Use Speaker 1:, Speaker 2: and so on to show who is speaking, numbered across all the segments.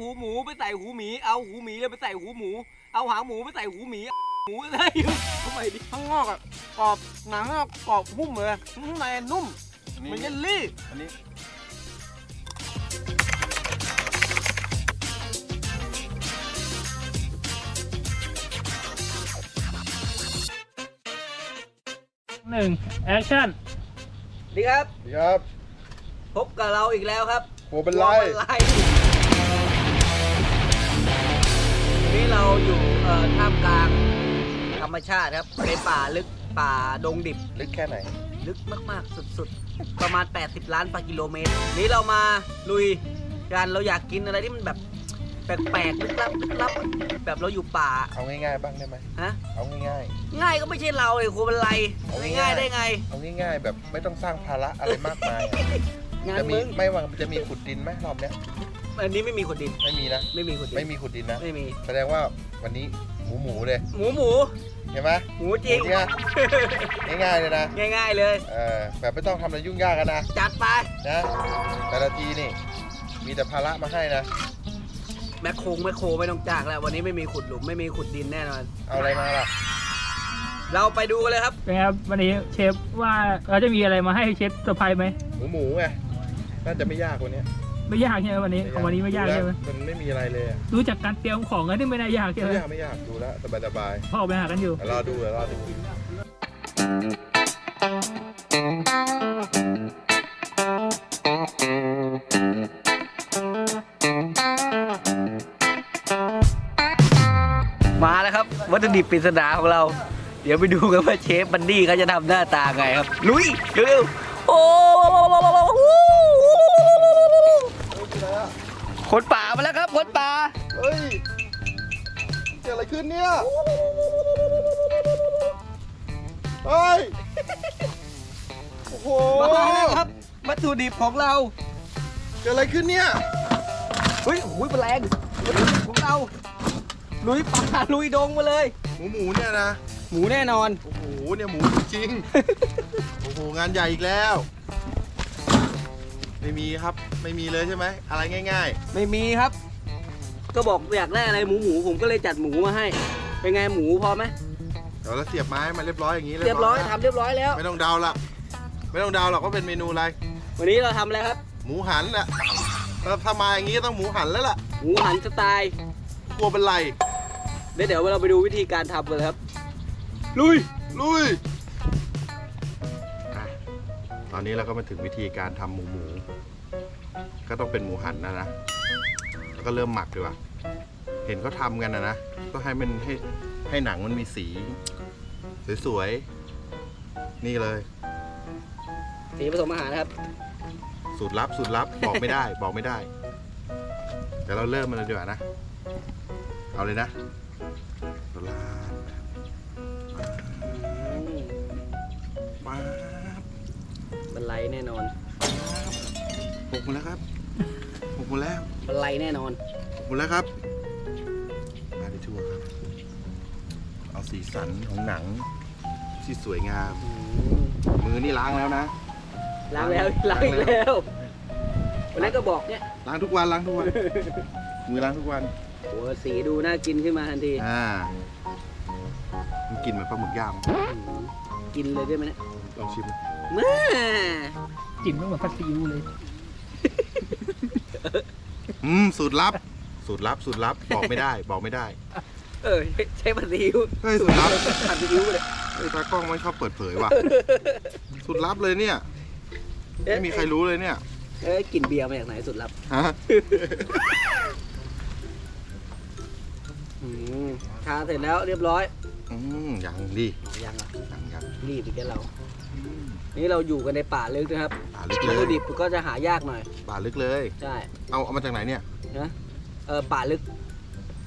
Speaker 1: หูหมูไปใส่หูหมี เอาหูหมีเลยไปใส่หูหมู เอาหางหมูไปใส่หูหมี หมูเลยทำไมดิ
Speaker 2: ข้างนอกอะกรอบหนังอะกรอบหุ้มเลยข้างในนุ่ม
Speaker 3: อัน
Speaker 2: เหมือนเย
Speaker 3: นี้
Speaker 2: ลลี่
Speaker 3: อันนี้
Speaker 4: หนึ่งแอคชั่น
Speaker 1: ดีครับ
Speaker 3: ดีครับ
Speaker 1: พบกับเราอีกแล้วครับ
Speaker 3: หัวเป็นไร
Speaker 1: หัวเป็นไร อยู่เอ่อท่ามกลางธรรมชาติครับในป่าลึกป่าดงดิบ
Speaker 3: ลึกแค่ไหน
Speaker 1: ลึกมากๆ สุดๆ ประมาณ 80 ล้านกิโลเมตร นี้เรามาลุยกันเราอยากกินอะไรที่มันแบบแปลกๆลึกลับลึกลับแบบเราอยู่ป่า
Speaker 3: เอาง่ายๆบ้างได้ไหม
Speaker 1: ฮะ
Speaker 3: เอาง่าย
Speaker 1: ง่ายก็ไม่ใช่เราเลยครูเป็นไร
Speaker 3: เอา
Speaker 1: ไม่
Speaker 3: ง่ายๆ
Speaker 1: ง่ายได้ไง
Speaker 3: ๆเอาง่ายๆแบบไม่ต้องสร้างภาระอะไรมากมายอะ
Speaker 1: งาน
Speaker 3: จะมี
Speaker 1: มึง
Speaker 3: ไม่ว่าจะมีขุดดินไหมรอบเนี้ย
Speaker 1: อันนี้ไม่มีขุดดิน
Speaker 3: ไม่มีนะ
Speaker 1: ไม่มีขุดดิน
Speaker 3: ไม่มีขุดดินนะ
Speaker 1: ไม่มี
Speaker 3: แสดงว่าวันนี้หมูหมูเลย
Speaker 1: หมูหมู
Speaker 3: เห็นไหม
Speaker 1: หมูจริง
Speaker 3: หมูเนี่ยง่ายๆเลยนะ
Speaker 1: ง่ายๆเลย
Speaker 3: เออแบบไม่ต้องทำอะไรยุ่งยากกันนะ
Speaker 1: จัดไป
Speaker 3: นะ แต่ละทีนี่ มีแต่ภาระมาให้นะ
Speaker 1: แมคโคงแมคโครไม่ต้องจากแล้ว วันนี้ไม่มีขุดหลุมไม่มีขุดดินแน่นอน
Speaker 3: เอาอะไรมาล่ะ
Speaker 1: เราไปดูกันเลยครับ
Speaker 4: เป็นไงครับวันนี้เชฟว่าเราจะมีอะไรมาให้เชฟเซอร์ไพรส์ไหม
Speaker 3: หมูหมูไง น่าจะไม่ยากกว่านี้
Speaker 4: ไม่ยากใช่ไหมวันนี้ของวันนี้ไม่ยากใช่ไหม
Speaker 3: ดูแล้วมันไม่มีอะไรเลยอะ
Speaker 4: ดูจากการเตรียมของแล้วนี่ไม่น่ายากใช่ไหม
Speaker 3: ไม่ยากไม่ยากดูแล้วสบายสบาย
Speaker 4: พอออกไปหากันอยู่
Speaker 3: ๆเดี๋ยวรอดูเดี๋ยวรอดู
Speaker 1: มาแล้วครับ วัตถุดิบปริศนาของเรา เดี๋ยวไปดูกันว่าเชฟบันดี้เขาจะทำหน้าตาไงครับ ลุยเร็วๆโอ้ คนป่ามาแล้วครับคนป่า
Speaker 3: เฮ้ยเกิดอะไรขึ้นเนี่ยเฮ้ยโอ้โห
Speaker 1: มาแล้วครับวัตถุดิบของเรา
Speaker 3: เกิดอะไรขึ้นเนี่ย
Speaker 1: เฮ้ยโอ้ยแมลงวัตถุดิบของเราลุยป่าลุยดงมาเลย
Speaker 3: หมูหมูเนี่ยนะ
Speaker 1: หมูแน่นอน
Speaker 3: โอ้โหเนี่ยหมูจริงๆโอ้โหงานใหญ่อีกแล้ว ไม่มีครับไม่มีเลยใช่ไหมอะไรง่าย
Speaker 1: ไม่มีครับ ก็บอกอยากได้อะไรหมูหมูผมก็เลยจัดหมูมาให้ เป็นไงหมูพอไหม
Speaker 3: ๆ เดี๋ยวเราเสียบไม้มาเรียบร้อยอย่างนี้
Speaker 1: เรียบร้อย
Speaker 3: นะ
Speaker 1: ทำเรียบร้อยแล้ว
Speaker 3: ไม่ต้องเดาละไม่ต้องเดาหรอกว่าเป็นเมนูอะไร
Speaker 1: วันนี้เราทำอะไรครับ
Speaker 3: หมูหันแหละถ้าถ้ามาอย่างนี้ก็ต้องหมูหันแล้วล่ะ
Speaker 1: หมูหันสไตล์
Speaker 3: กลัวเป็นไร
Speaker 1: เดี๋ยวเดี๋ยวเราไปดูวิธีการทำกันเลยครับ ลุย
Speaker 3: ลุยอะ ตอนนี้เราก็มาถึงวิธีการทำหมูหมู ก็ต้องเป็นหมูหันนะนะ แล้วก็เริ่มหมักดีกว่า เห็นเขาทำกันนะนะ ก็ให้มันให้ให้หนังมันมีสี สวยๆ นี่เลย
Speaker 1: สีผสมอาหารนะครับ
Speaker 3: สูตรลับสูตรลับ บอกไม่ได้ บอกไม่ได้ เดี๋ยวเราเริ่มมันเลยดีกว่านะ เอาเลยนะ
Speaker 1: แน่นอน
Speaker 3: หกหมดแล้วครับหกหมดแล้ว
Speaker 1: บันไลแน่นอน
Speaker 3: หกหมดแล้วครับมาได้ทั่วครับ เอาสีสันของหนังที่สวยงาม มือนี่ล้างแล้วนะ
Speaker 1: ล้างแล้วล้างอีกแล้ววันนั้นก็บอกเนี่ย
Speaker 3: ล้างทุกวันล้างทุกวัน มือล้างทุกวัน
Speaker 1: โอ้สีดูน่ากินขึ้นมาทันที
Speaker 3: อ่ามันกลินเหมือนปลาหมึกย่าง
Speaker 1: อืมกินเลยได้ไหมเนี่ย
Speaker 3: ลองชิม
Speaker 1: แม่
Speaker 4: กลิ่นไม่เหมือนผัดซีอิ๊วเลย
Speaker 3: อืมสูตรลับ สูตรลับสูตรลับบอกไม่ได้บอกไม่ได้
Speaker 1: เออใช้ผัดซีอิ๊ว
Speaker 3: เฮ้ยสูตรลับ
Speaker 1: ผัดซีอิ๊วเลย
Speaker 3: เฮ้ยตากล้องไม่ชอบเปิดเผยว่ะสูตรลับเลยเนี่ย
Speaker 1: เอ๊ะ
Speaker 3: ไม่มีใครรู้เลยเนี่ย
Speaker 1: เอ้ยกลิ่นเบียร์มาจากไหนสุดลับ
Speaker 3: ฮะ
Speaker 1: อืมทาเสร็จแล้วเรียบร้อย
Speaker 3: อืมยังดี
Speaker 1: ยังอะ
Speaker 3: ยังยัง
Speaker 1: รีบอีกแล้วเรา นี่เราอยู่กันในป่าลึกนะครับ
Speaker 3: ป่าลึก
Speaker 1: วั
Speaker 3: เล
Speaker 1: ตถุ
Speaker 3: ย
Speaker 1: ดิบก็จะหายากหน่อย
Speaker 3: ป่าลึกเลย
Speaker 1: ใช่
Speaker 3: เอาเอามาจากไหนเนี่ย
Speaker 1: นะเออป่าลึก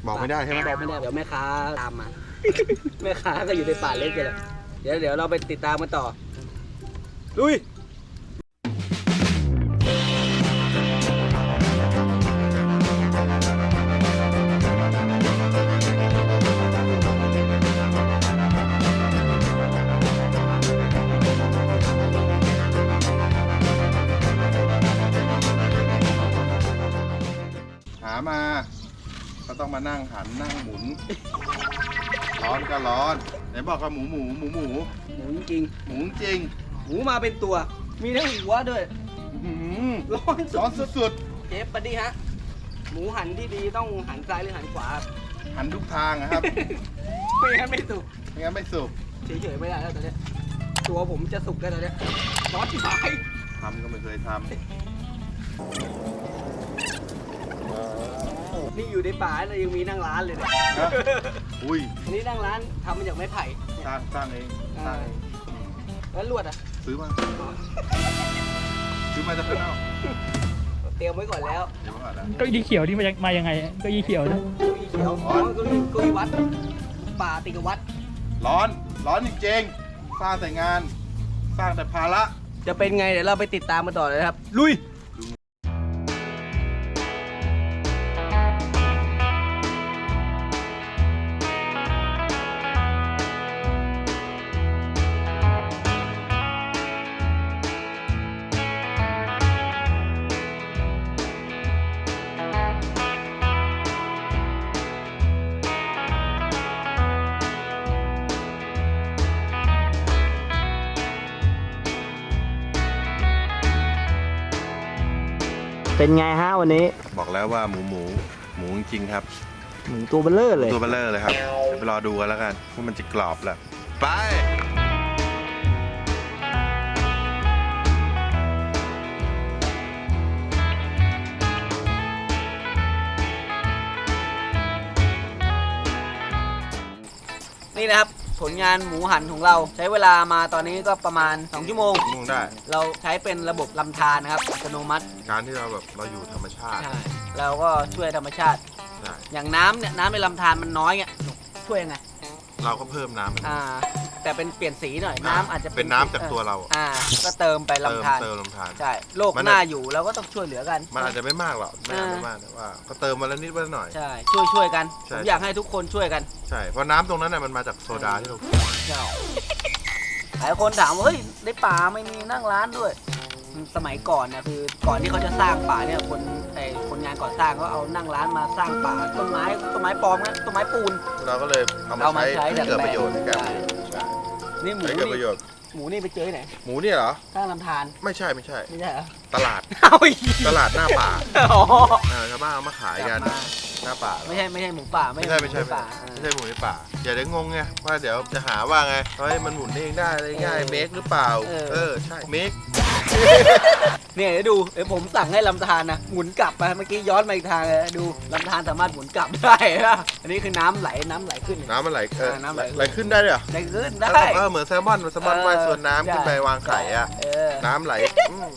Speaker 3: บอกไม่ได้ใช่ไหม
Speaker 1: บอกไม่ได้เดี๋ยวแม่ค้าตามมา แม่ค้าก็อยู่ในป่าเล็กกันแหละเดี๋ยวเดี๋ยวเราไปติดตามกันต่อลุย
Speaker 3: หามา ก็ต้องมานั่งหันนั่งหมุน ร้อนก็ร้อน ไหนบอกว่าหมูหมูหมูหมู
Speaker 1: หมูจริง
Speaker 3: หมูจริง
Speaker 1: หมูมาเป็นตัว มีทั้งหัวด้วย
Speaker 3: อื้อหือ
Speaker 1: ร้อนสุ
Speaker 3: ร้อน
Speaker 1: ด
Speaker 3: สุด
Speaker 1: เชฟปัดดี้ฮะ หมูหันที่ดีต้องหันซ้ายหรือหันขวา
Speaker 3: ๆหันทุกทางนะครับ
Speaker 1: ไม่งั้นไม่สุก
Speaker 3: ไม่งั้นไม่สุก
Speaker 1: เฉยๆไม่ได้แล้วตอนเนี้ยตัวผมจะสุกแล้วตอนเนี้ยร้อนที่ไหน
Speaker 3: ทำก็ไม่เคยท
Speaker 1: นี่อยู่ในป่าเลยยังมีนั่งร้านเลยเนี่ยำ
Speaker 3: นะอุ้ย
Speaker 1: อันนี้นั่งร้านทำมาจากไม้ไผ่เนี่ย
Speaker 3: สร้างสร้างเองสร้างเอง
Speaker 1: แล้วลวดอะ
Speaker 3: ซื้อมา ซื้อมาจากข้างนอก
Speaker 1: เตรียมไว้ก่อนแล้ว
Speaker 3: เดี๋ยวก่อนนะ
Speaker 4: เก็ยีเขียวนี่มาจากมายังไงเก็ยีเขียวนะ
Speaker 1: เกุยเขียวอ๋อเกุยเกุยวัด ป่าติดกับวัด
Speaker 3: ร้อน ร้อนจริงๆสร้างแต่งาน สร้างแต่ภาระ
Speaker 1: จะเป็นไงเดี๋ยวเราไปติดตามกันต่อเลยนะครับ ลุย เป็นไงฮะวันนี้
Speaker 3: บอกแล้วว่าหมูหมูหมูจริงๆครับ
Speaker 1: หมูตัวเบลเลอร์เลย
Speaker 3: ตัวเบลเลอร์เลยครับเดี๋ยวไปรอดูกันแล้วกันว่ามันจะกรอบแหละไป
Speaker 1: นี่นะครับผ ลงานหมูหันของเรา ใช้เวลามาตอนนี้ก็ประมาณ 2 ชั่วโมง
Speaker 3: มุ่งได้
Speaker 1: เราใช้เป็นระบบลำธารนะครับอัตโนมัติ
Speaker 3: การที่เราแบบเราอยู่ธรรมชาติ
Speaker 1: ใช่เราก็ช่วยธรรมชาติ
Speaker 3: ใช่
Speaker 1: อย่างน้ำเนี่ยน้ำในลำธารมันน้อยไงช่วยยังไง
Speaker 3: เราก็เพิ่มน้ำ
Speaker 1: อ่า แต่เป็นเปลี่ยนสีหน่อยน้ำอาจจะ
Speaker 3: เป็นน้ำจากตัวเรา
Speaker 1: อ่า ก็เติมไป
Speaker 3: เติม
Speaker 1: ลำธาร
Speaker 3: เติมลำธาร
Speaker 1: ใช่โลก
Speaker 3: มัน
Speaker 1: หน้าอยู่เราก็ต้องช่วยเหลือกัน
Speaker 3: มันอาจจะไม่มากหรอกไม่อาจ
Speaker 1: อ่า
Speaker 3: ไม่มากแต่ว่าก็เติมมาแล้วนิดว่าหน่อย
Speaker 1: ใช่ช่วยช่วยกันผ
Speaker 3: ใช่
Speaker 1: มอยากให้ทุกคนช่วยกัน
Speaker 3: ใช่เพราะน้ำตรงนั้นน่ะมันมาจากโซดาที่เรา
Speaker 1: ใช่หลายคนถามว่าเฮ้ยในป่าไม่มีนั่งร้านด้วย สมัยก่อนเนี่ยคือก่อนที่เขาจะสร้างป่าเนี่ยคนไอ้คนงานก่อสร้างก็เอานั่งร้านมาสร้างป่าต้นไม้ต้นไม้ปลอมนะต้นไม้ปูน
Speaker 3: เราก็เลยเอา
Speaker 1: เอา
Speaker 3: มา
Speaker 1: มา
Speaker 3: ใช้
Speaker 1: ใช้
Speaker 3: ให้เกิด
Speaker 1: ดัดแปลง
Speaker 3: ประโยชน์ในการ
Speaker 1: ใช่
Speaker 3: ใช่
Speaker 1: นี่หมู
Speaker 3: ให้เกิด
Speaker 1: นี่
Speaker 3: ประโยชน์
Speaker 1: หมูนี่ไปเจอที่ไหน
Speaker 3: หมูเนี่ยเหรอ
Speaker 1: ข้างลำธาร
Speaker 3: ไม่ใช่ไม่ใช่
Speaker 1: ไม่ใช่เหรอ
Speaker 3: ตลาด
Speaker 1: เอาอีก
Speaker 3: ตลาดหน้าป่า
Speaker 1: อ๋อ
Speaker 3: อ่าชาวบ้านเอามาขายกัน
Speaker 1: กลับมา
Speaker 3: หน้าป่า
Speaker 1: ไม่ใช่ไม่ใช่หมูป่า
Speaker 3: ไม่ใช่ไม่ใช่
Speaker 1: ห
Speaker 3: ไม่
Speaker 1: ป่า
Speaker 3: ใช่ไม่ใช่หมูในป่าอย่าได้งงไงว่าเดี๋ยวจะหาว่าไงเฮ้ยมันหมุนเองได้อะไรง่ายเมคหรือเปล่า เออใช่เมค
Speaker 1: เนี่ยเดี๋ยวดูเดี๋ยวผมสั่งให้ลำธารนะหมุนกลับไปเมื่อกี้ย้อนมาอีกทางเลยดูลำธารสามารถหมุนกลับได้นะอันนี้คือน้ำไหลน้ำไหลขึ้น
Speaker 3: น้ำมันไหลเออ
Speaker 1: อ่าน้ำไหล
Speaker 3: ไหลขึ้นได้ด้วยเหรอ
Speaker 1: ไหลขึ้นได้
Speaker 3: เออเหมือนแซลมอนแซลมอนว่ายส่วนน้ำขึ้นไปวางไข่อะ
Speaker 1: เออ
Speaker 3: น้ำไหลอืม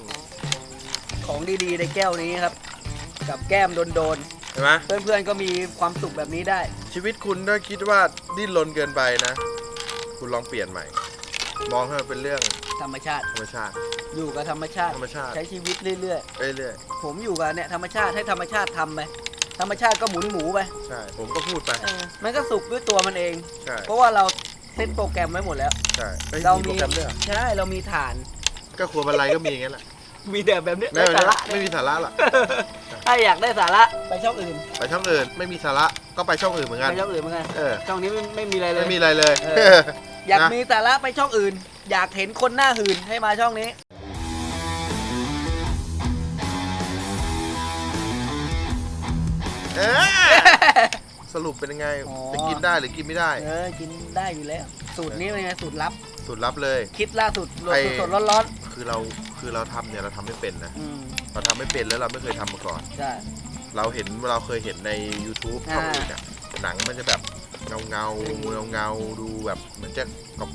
Speaker 1: ของดีๆในแก้วนี้ครับ กับแก้มโดน
Speaker 3: เห็นไหม
Speaker 1: ๆเพื่อนๆก็มีความสุขแบบนี้ได้
Speaker 3: ชีวิตคุณถ้าคิดว่าดิ้นรนเกินไปนะ คุณลองเปลี่ยนใหม่ มองให้มันเป็นเรื่อง
Speaker 1: ธรรมชาติ
Speaker 3: ธรรมชาติ
Speaker 1: อยู่กับธรรมชาติ
Speaker 3: ธรรมชาติ
Speaker 1: ใช้ชีวิตเรื่อย
Speaker 3: เรื่อย
Speaker 1: ๆ ผมอยู่กับเนี่ยธรรมชาติให้ธรรมชาติทำไปธรรมชาติก็หมุนหมูไป
Speaker 3: ๆใช่ ผมก็พูดไป
Speaker 1: เออมันก็สุกด้วยตัวมันเอง
Speaker 3: ใช่
Speaker 1: เพราะว่าเราเซตโปรแกรมไว้หมดแล้ว
Speaker 3: ใช่เอ้ย
Speaker 1: เรา
Speaker 3: มี
Speaker 1: มี
Speaker 3: โปรแกรมด้วยเหรอ
Speaker 1: ใช่ เรามีฐาน
Speaker 3: ก็ครัวบันไลก็มีอย่างนั้นแหละ
Speaker 1: มีแต่แบบเนี้ย
Speaker 3: ไม่
Speaker 1: ได้สาระ
Speaker 3: ไม่มีสาระหรอก
Speaker 1: ถ้าอยากได้สาระไปช่องอื่น
Speaker 3: ไปช่องอื่นไม่มีสาระก็ไปช่องอื่นเหมือนกัน
Speaker 1: ไปช่องอื่นเหมือนกัน
Speaker 3: เออ
Speaker 1: ช่องนี้ไม่ไม่มีอะไรเลย
Speaker 3: ไม่มีอะไรเลย
Speaker 1: เออ อยาก
Speaker 3: นะ
Speaker 1: มีสาระไปช่องอื่น อยากเห็นคนหน้าหื่นให้มาช่องนี้
Speaker 3: เออ สรุปเป็นยังไง
Speaker 1: อ๋อ
Speaker 3: จะกินได้หรือกินไม่ได้
Speaker 1: เออกินได้อยู่แล้ว สูตรนี้เป็นไงสูตรลับ
Speaker 3: สูตรลับเลย
Speaker 1: คิดล่าสุด
Speaker 3: ไอ้
Speaker 1: สดๆร้อน
Speaker 3: คือเราคือเราทำเนี่ยเราทำไม่เป็นนะ
Speaker 1: ๆอืม
Speaker 3: เราทำไม่เป็นแล้วเราไม่เคยทำมาก่อน
Speaker 1: ใช่
Speaker 3: เราเห็นเราเคยเห็นใน YouTube ช่องอื่นอะหนังมันจะแบบเงาเงาเงาเงาๆดูแบบเหมือนจะ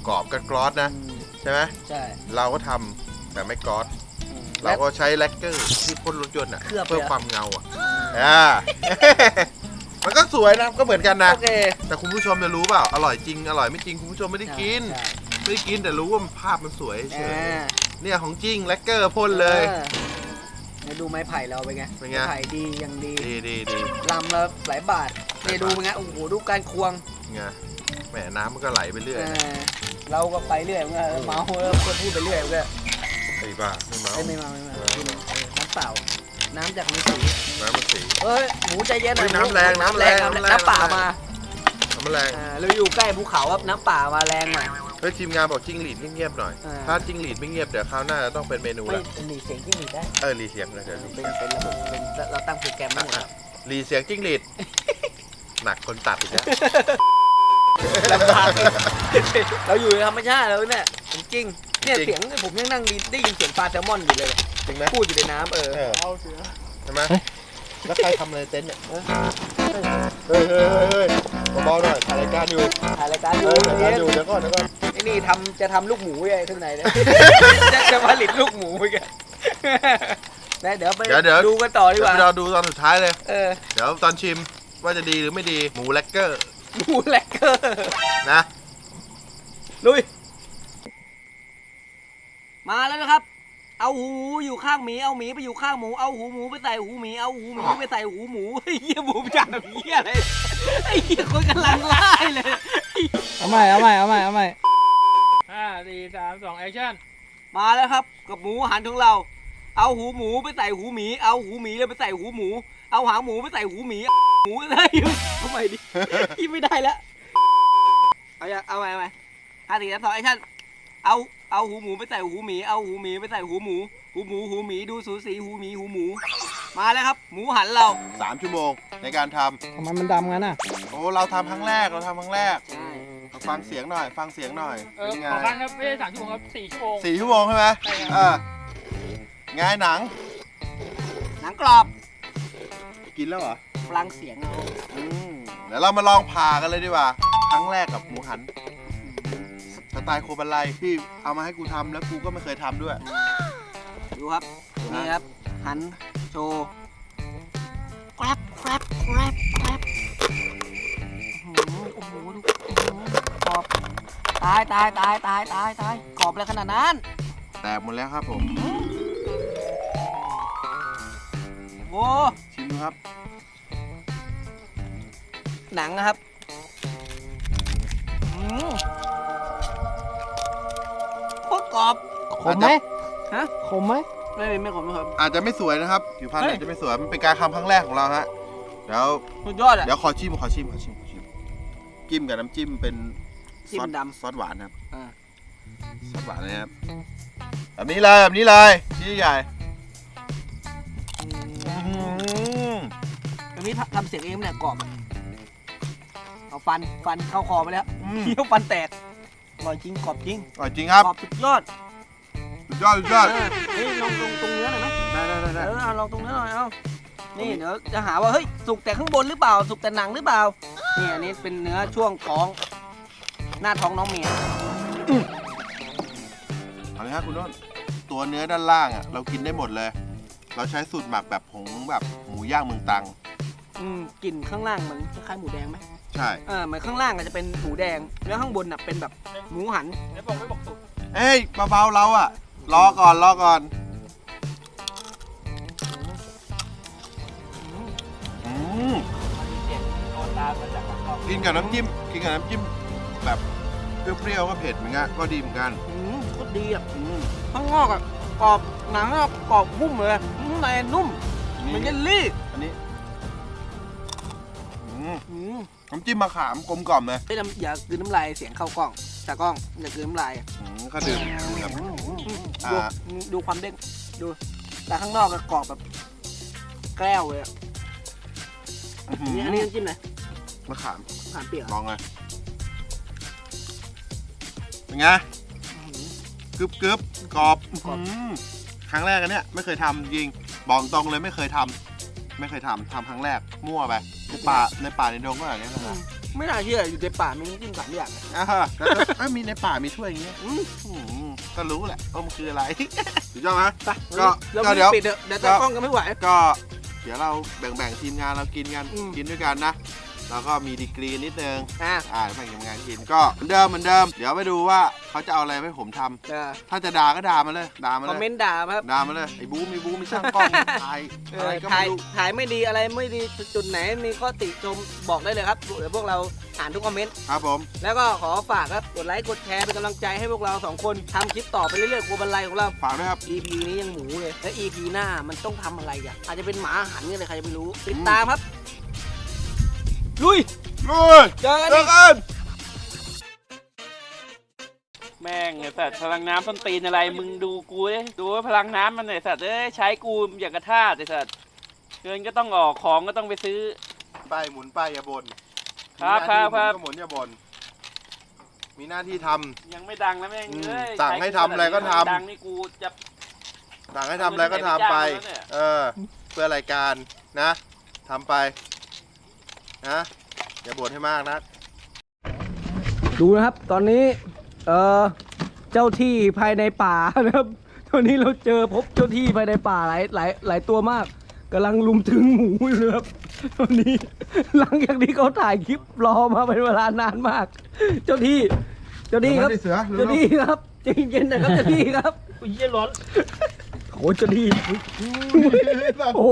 Speaker 3: กรอบๆกันกรอสๆนะ
Speaker 1: อืม
Speaker 3: ใช่ไหม
Speaker 1: ใช่
Speaker 3: เราก็ทำแต่ไม่กรอส
Speaker 1: อืม
Speaker 3: เราก็ใช้แลกเกอร์ที่พ่นรถยนต์อะ
Speaker 1: เคลือบ
Speaker 3: เพื่อ
Speaker 1: เลยอะ
Speaker 3: ความเงาอะอ่า มันก็สวยนะก็เหมือนกันนะ
Speaker 1: โอเค
Speaker 3: แต่คุณผู้ชมจะรู้เปล่าอร่อยจริงอร่อยไม่จริงคุณผู้ชมไม่ได้กิน
Speaker 1: ใช่
Speaker 3: ไม่ได้กินแต่รู้ว่าภาพมันสวยเฉ
Speaker 1: ใช่
Speaker 3: ย
Speaker 1: อ่า
Speaker 3: เนี่ยของจริงแลกเกอร์พ่นเลย
Speaker 1: ออเนี่ยดูไม้ไผ่เราเป็นไง
Speaker 3: เป็นไง
Speaker 1: ม้ไผ่ดียังดี
Speaker 3: ดีดีดี
Speaker 1: ลำละหลายบาทเนี่ยดูเป็นไงโอ้โหดูการควง
Speaker 3: ไงแหมน้ำมันก็ไหลไปเรื่อย
Speaker 1: เอ
Speaker 3: นะ
Speaker 1: อเราก็ไปเรื่อยมันก็เมาเออพูดไปเรื่อยมันก็
Speaker 3: ไอ้บ้าไม่เมา
Speaker 1: เอ้ยไม่เมาไม่เมาเออ น้ำเปล่า น้ำจากมือสี
Speaker 3: น้ำมันสี
Speaker 1: เฮ้ยหมูใจเย็นหน่อย
Speaker 3: เฮ้ยน้ำแรงน้ำแรง
Speaker 1: น้ำ
Speaker 3: น้ำแรง
Speaker 1: น้ำป่ามา
Speaker 3: น้ำมันแรง
Speaker 1: อ่าเราอยู่ใกล้ภูเขาครับน้ำป่ามาแรงหน่อย
Speaker 3: เฮ้ยทีมงานบอกจิ้งหรีดเงียบๆหน่อย
Speaker 1: อ่า
Speaker 3: ถ้าจิ้งหรีดไม่เงียบเดี๋ยวคราวหน้าจะต้องเป็นเมนู
Speaker 1: ไม่
Speaker 3: ละ
Speaker 1: หลีเสียงที่หลีได้
Speaker 3: เออรีเสียงเลยเดี๋ยวรี
Speaker 1: เป็น
Speaker 3: เสียง
Speaker 1: เป็นระบบเป็นเราตั้งโปรแกรมไว้หมดแล้ว
Speaker 3: รีเสียงจิ้งหรีดหนักคนตัดอีกแล้ว
Speaker 1: ลำบากเราอยู่ในธรรมชาติแล้วเนี่ยจริงๆ เนี่ย
Speaker 3: จริง
Speaker 1: เสียงผมยังนั่งดีได้ยินเสียงปลาแซลมอนอยู่เลย
Speaker 3: จริงไหม
Speaker 1: พูดอยู่ในน้ำเออ
Speaker 3: เออใช่ไหมแล้วใครทำอะไรเต็นท์เนี่ยเฮ้ยเฮ้ยเฮ้ยเฮ้ยเบาๆหน่อยถ่ายรายการอยู่
Speaker 1: ถ่ายรายการอ
Speaker 3: เอยู่อถ่ายรายการอยู่เดี๋ยวก่อนเดี๋ยวก่อน
Speaker 1: ไอ้นี่ทำจะทำลูกหมูไอ้ข้างในเนี่ยจะจะผลิตลูกหมูไปกันนะเดี๋ยวไป
Speaker 3: เดี๋ยวเดี๋ยว
Speaker 1: ดูกันต่อดี
Speaker 3: เดี๋ยว
Speaker 1: กว่า
Speaker 3: ไปรอดูตอนสุดท้ายเลย
Speaker 1: เออ
Speaker 3: เดี๋ยวตอนชิมว่าจะดีหรือไม่ดีหมูแลกเกอร์
Speaker 1: หมูแลกเกอร์
Speaker 3: นะ
Speaker 1: ลุย มาแล้วนะครับ เอาหูหมูอยู่ข้างหมี เอาหมีไปอยู่ข้างหมู เอาหูหมูไปใส่หูหมี เอาหูหมีไปใส่หูหมูเฮ้ยเหี้ยหมูจัดแบบเหี้ยอะไรไอ้เหี้ยคนกำลังไล่เลย
Speaker 2: เอาใหม่เอาใหม่เอาใหม่เอาใหม่
Speaker 4: ห้าสี่สามสองแอคชั่น
Speaker 1: มาแล้วครับ กับหมูหันของเรา เอาหูหมูไปใส่หูหมี เอาหูหมีเลยไปใส่หูหมู เอาหางหมูไปใส่หูหมี หมูเฮ้ยทำไมดิกินไม่ได้แล้ว เอาอย่าเอาใหม่เอาใหม่ห้าสี่สามสองแอคชั่นเอา เอาหูหมูไปใส่หูหมี เอาหูหมีไปใส่หูหมู หูหมูหูหมีดูสูสีหูหมีหูหมู มาแล้วครับ หมูหันเรา
Speaker 3: สามชั่วโมงในการท
Speaker 2: ทำไมมันดำงั้นอะำ
Speaker 3: โอ้เราทำครั้งแรกเราทำครั้งแรก
Speaker 1: ใช่
Speaker 3: ฟังเสียงหน่อย ฟังเสียงหน่อย
Speaker 4: เออ
Speaker 3: เป็นไง
Speaker 4: ขอครั้งครับไม่ใช่สามชั่วโมงครับสี่ชั่วโมง
Speaker 3: สี่ชั่วโมงใช่ไหม
Speaker 4: ใช่ครับ
Speaker 3: อ่าไงหนัง
Speaker 1: หนังกรอบ
Speaker 3: กินแล้วเหรอ
Speaker 1: ฟังเสียงเอา
Speaker 3: อืมเดี๋ยวเรามาลองผ่ากันเลยดีกว่า ครั้งแรกกับหมูหัน สไตล์โคบันไลที่เอามาให้กูทำแล้วกูก็ไม่เคยทำด้วย
Speaker 1: ดูครับ นี่ครับ หัน โชว์แกรบแกรบแกรบแกรบโอ้โหโอ้โหดูโอ้โหกรอบ ตายตายตายตายตายตายกรอบอะไรขนาดนั้น
Speaker 3: แตกหมดแล้วครับผม
Speaker 1: โอ้
Speaker 3: ชิมดูครับ
Speaker 1: หนังนะครับอืมโคตร กรอบ
Speaker 2: ขมไหม
Speaker 1: ฮะ
Speaker 2: ขมไหม
Speaker 1: ไม่ไม่ขมไม่ขม
Speaker 3: อาจจะไม่สวยนะครับผิวพรรณ
Speaker 1: เฮ้ย
Speaker 3: อาจจะไม่สวยมันเป็นการทำครั้งแรกของเราฮะเดี๋ยว
Speaker 1: สุดยอดอะ
Speaker 3: เดี๋ยวขอชิมขอชิมขอชิมขอชิมจิ้มกับน้ำจิ้มเป็น
Speaker 1: จิ้ม
Speaker 3: ซอส
Speaker 1: ดำ
Speaker 3: ซอสหวานครับ
Speaker 1: อ่า
Speaker 3: ซอสหวานนะครับแบบนี้เลยแบบนี้เลยชิ้นใหญ่
Speaker 1: อื
Speaker 3: อื้อ
Speaker 1: ม
Speaker 3: หือ
Speaker 1: อันนี้ทำเสียงเองเนี่ยกรอบอะเอาฟันฟันเข้าคอไปแล้ว
Speaker 3: อืม
Speaker 1: เคี้ยวฟันแตกอ ร่อยจริงกรอบจริง
Speaker 3: อร่อยจริงครับ
Speaker 1: กรอบสุดยอด
Speaker 3: สุดยอดสุดยอด
Speaker 1: เออเฮ้ยลองตรงตรงเนื้อหน่อยไหม
Speaker 3: ได้ได้ได้
Speaker 1: เอ
Speaker 3: ได้
Speaker 1: อเอาลองตรงเนื้อหน่อยเอานี่เดี๋ยวจะหาว่าเฮ้ยสุกแต่ข้างบนหรือเปล่า สุกแต่หนังหรือเปล่านี่อันนี้เป็นเนื้อช่วงท้อง หน้าท้องน้องเมีย
Speaker 3: เอาเลยครับคุณน้นตัวเนื้อด้านล่างอะเรากินได้หมดเลย เราใช้สูตรหมักแบบผงแบบหมูย่างเมืองตัง
Speaker 1: อืมกลิ่นข้างล่างเหมือนคล้ายๆหมูแดงไหม
Speaker 3: ใช่
Speaker 1: เออเหมือนข้างล่างอาจจะเป็นหมูแดง แล้วข้างบนน่ะเป็นแบบหมูหัน
Speaker 4: แล้วบอกไม่บอกสุด
Speaker 3: เอ้ยเบาๆเราอะรอก่อนรอก่อนอืม
Speaker 4: มันมีเสียงโดนตามมาจากกล้อง
Speaker 3: กินกับน้ำจิ้มกินกับน้ำจิ้มแบบเปรี้ยวๆก็เผ็ดเหมือนกันก็ดีเหมือนกัน
Speaker 1: อืมโคตรดีอะ
Speaker 3: อืม
Speaker 1: ข้างนอกอะกรอบหนังอะกรอบหุ้มเลยข้างในนุ่มเหมือนเยลลี่
Speaker 3: น้ำจิ้มมะขามกลมกล่อมเลย
Speaker 1: เฮ้ยน้ำอย่ากลืนน้ำลายเสียงเข้ากล้องจากกล้องอย่ากลืนน้ำลาย
Speaker 3: อืมก็ดื่มแบบ
Speaker 1: อืม
Speaker 3: อ่า
Speaker 1: ดูดูความเด้งดู แต่ข้างนอกก็กรอบแบบ แกล้วเลยอะ
Speaker 3: อื้อหื
Speaker 1: อันนี้อันนี้น้ำจิ้มเลย
Speaker 3: มะขาม
Speaker 1: ผ่านเปียก
Speaker 3: ลองเลยเป็นไงกรึบกรึบกรอบอื้อหือครั้งแรกอันเนี้ยไม่เคยทำจริงบอกตรงเลยไม่เคยทำไม่เคยทำทำครั้งแรกมั่วไป ในป่าในป่าในดงก็แบบนี้นะ
Speaker 1: อื
Speaker 3: ฮะ
Speaker 1: มไม่น่าเชื่ออยู่ในป่ามีน้ำจิ้มสามอย่างเลย
Speaker 3: อ่าฮะแล้วก็เอ้ยมีในป่ามีถ้วยอย่างเงี้ย
Speaker 1: อืม
Speaker 3: อืมก็รู้แหละว่ามันคืออะไรถูกต้องไหม
Speaker 1: ไป
Speaker 3: ก็
Speaker 1: เรา
Speaker 3: ก็
Speaker 1: ไม่
Speaker 3: เดี๋ยว
Speaker 1: ปิดเถอะเดี๋ยวตากล้องก็ไม่ไหว
Speaker 3: ก็เดี๋ยวเราแบ่งๆทีมงานเรากินกัน
Speaker 1: อืม
Speaker 3: กินด้วยกันนะ แล้วก็มีดีกรีนิดนึง
Speaker 1: อะ
Speaker 3: อ่าแบ่งทำงานกินก็เหมือนเดิมเหมือนเดิม เดี๋ยวไปดูว่าเขาจะเอาอะไรให้ผมทำ
Speaker 1: เออ
Speaker 3: ถ้าจะด่าก็ด่ามาเลยด่ามา
Speaker 1: คอม
Speaker 3: เล
Speaker 1: เม
Speaker 3: ย
Speaker 1: นต์ด่าครับ
Speaker 3: ด่ามาเลยไอ้บูมีบูมีช่างกล้องถ่าย
Speaker 1: เอ
Speaker 3: อะไร
Speaker 1: อ
Speaker 3: ก็
Speaker 1: ถ่า
Speaker 3: ไม่
Speaker 1: ย
Speaker 3: รู้
Speaker 1: ถ่ายไม่ดีอะไรไม่ดีจุดไหนมีข้อติชมบอกได้เลยครับเดี๋ยวพวกเราอ่านทุกคอมเมนต์
Speaker 3: ครับผม
Speaker 1: แล้วก็ขอฝากครับกดไลค์กดแชร์เป็นกำลังใจให้พวกเราสองคนทำคลิปต่อไปเรื่อยๆครัวบันไลของเรา
Speaker 3: ฝากด้วยครับ
Speaker 1: EP นี้ยังหมูเลย และ EP หน้ามันต้องทำอะไรอะอาจจะเป็นหมาหันกันเลยใครจะไม่รู้ติดตามครับ ลุย
Speaker 3: ลุย
Speaker 1: เจอกัน
Speaker 3: เจ
Speaker 1: อี
Speaker 3: อกกัน
Speaker 5: แม่งไอ้สัตว์พลังน้ำต้นตีนอะไรมึงดูกูดิดูว่าพลังน้ำมันไอ้สัตว์เอ้ยใช้กูอย่างกระทาดไอ้สัตว์เงินก็ต้องออกของก็ต้องไปซื้อ
Speaker 3: ไปหมุนไปอย่าบ่น
Speaker 5: ครับ
Speaker 3: มีหน้าที่
Speaker 5: ครับ
Speaker 3: หมุนก็หมุนอย่าบ่นมีหน้าที่ทำ
Speaker 5: ยังไม่ดังนะแม่ง
Speaker 3: อืม
Speaker 5: เอ้ย
Speaker 3: สั่งให้ทำอะไรก็ทำ
Speaker 5: ดังนี่กูจะ
Speaker 3: สั่งให้ทำอะไรก็ทำไป
Speaker 5: เอาเงินที่ไหนไปจ้างเขาเนี่ย
Speaker 3: เออเพื่อรายการนะทำไป นะอย่าบ่นให้มากนะ
Speaker 1: ดูนะครับ ตอนนี้เอ่อเจ้าที่ภายในป่านะครับตอนนี้เราเจอพบเจ้าที่ภายในป่าหลายหลายหลายตัวมากกำลังลุมถึงหมูอยู่นะครับตอนนี้หลังจากที่เขาถ่ายคลิปรอมาเป็นเวลานานมาก เจ้าที่ เจ้าที่ครับ
Speaker 3: เดี๋ยวมาดิเสือเร็วๆ
Speaker 1: เจ้าที่ครับใจเย็นๆนะครับเจ้าที่ครับ
Speaker 5: อุ้ยเหี้ยร้อน
Speaker 1: โอ้เจ้าที่โอ้โห